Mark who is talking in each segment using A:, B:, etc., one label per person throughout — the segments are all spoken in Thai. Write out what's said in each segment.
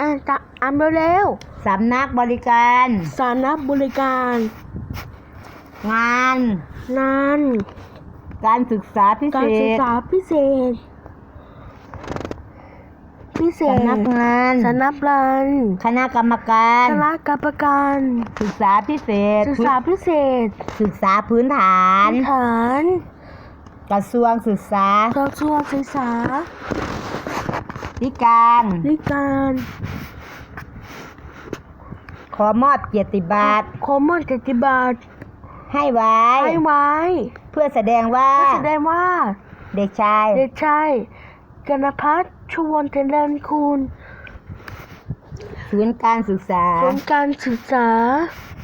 A: อ่านตะอ่านเร็ว
B: สำนักบริการ
A: ๆสานับบริการ
B: งาน
A: งาน
B: การศึกษาพิ
A: กา
B: เศ
A: รศึก
B: ษ
A: ษาพิเศษ พิเศษ
B: สำนักงาน
A: สานับรัน
B: คณะกรรมการ
A: คณะกรรมการ
B: ศึกษาพิเศษ
A: ศึกษาพิเศษ
B: ศึกษาพื้นฐาน
A: ฐาน
B: กระทรวงศึกษาก
A: ระทรวงศึกษา
B: ธิการ
A: นิการ
B: ขอมอบเกียรติบัตร
A: คอมมอนเกติบัตร
B: ให้ไว้
A: ให้ไว้
B: เพื่อแสดงว่า
A: แสดงว่า
B: เด็กชาย
A: เด็กชายกนพัฒน์ชวนเจริญคุณ
B: ศูนย์การศึกษา
A: ศูนย์การศึกษา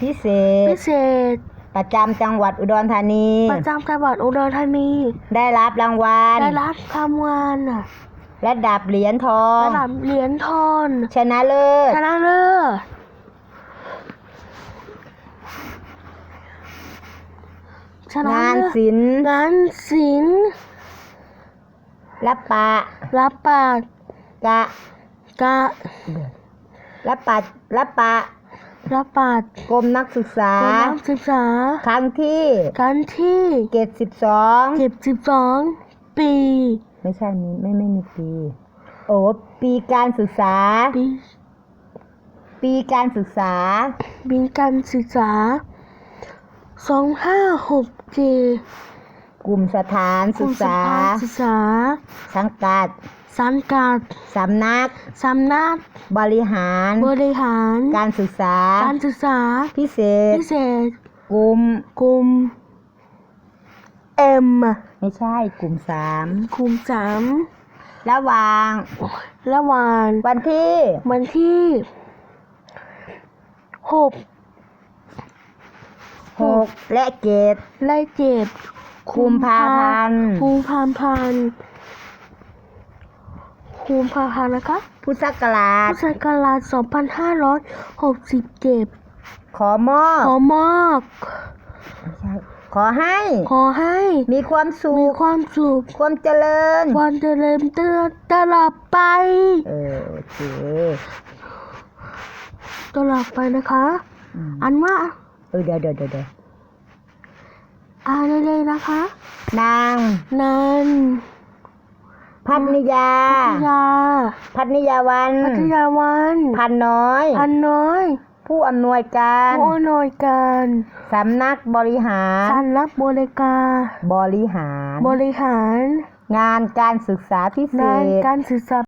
B: พิเศ
A: พิ
B: ษ
A: เศษ
B: ประจำจังหวัดอุดรธานี
A: ประจำจังหวัดอุดรธานี
B: ได้รับรางวัล
A: ได้รับคำงานน่ะ
B: ระดับเหรียญทอง
A: ระดับเหรียญทอง
B: ชนะเลิศ
A: ชนะเลิศชนะ
B: งาน
A: เลิศ
B: ศิลป์
A: งานศิลป์
B: รับปะ
A: รับปาก
B: กะ
A: กะ
B: รับปะรับปะ
A: รับปาก
B: กรมนักศึกษา
A: นักศึกษา
B: ครั้งที่
A: กันที่
B: เกตสิบสอง
A: เจ็ดสิบสองปี
B: ไม่ใช่มีไม่ไม่มีปี โอ้ปีการศึกษา
A: ปี
B: ปีการศึกษา
A: ปีการศึกษาสองห้าหกเจ
B: กลุ่มสถานศึกษา
A: ศึกษา
B: สังกัด
A: สังกัด
B: สำนัก
A: สำนัก
B: บริหาร
A: บริหาร
B: การศึกษา
A: การศึกษา
B: พิเศษ
A: พิเศษ
B: กลุ่ม
A: กลุ่ม เอ็ม
B: ไม่ใช่กลุ่มสาม
A: กลุ่มสาม
B: ระหว่าง
A: ระหว่าง
B: วันที่
A: วันที่หก
B: หกและเจ็ด
A: ไล่เจ็ด
B: กุมภาพันธ์
A: กุมภาพันธ์กุมภาพันธ์นะคะ
B: พุทธศักราช
A: พุทธศักราช2567
B: ขอมอบ
A: ขอมอบ
B: ไม่ใช่ ขอให้
A: ขอให้
B: มีความสุ
A: มี
B: ข
A: ความสุข
B: ความเจริญ
A: วันเจริญเติบตลอดไป
B: เออโอเค
A: ตลอดไปนะคะ
B: อืม
A: อันว่า
B: เออเดี๋ยวเดี๋ยวเดี๋ยวเดี๋ยว
A: อ่านได้เลยนะคะ
B: นาง
A: นัน
B: พัฒนิยา
A: พัทยา
B: พัฒนิยาวัน
A: พัทยาวัน
B: พันน้อย
A: พันน้อย
B: ผู้อำนวยการ
A: ผู้อำนวยการ
B: สำนักบริหาร
A: สันรับบริการ
B: บริหาร
A: บริหาร
B: งานการศึกษาพิเศ
A: งาน
B: ษ
A: การศึกษา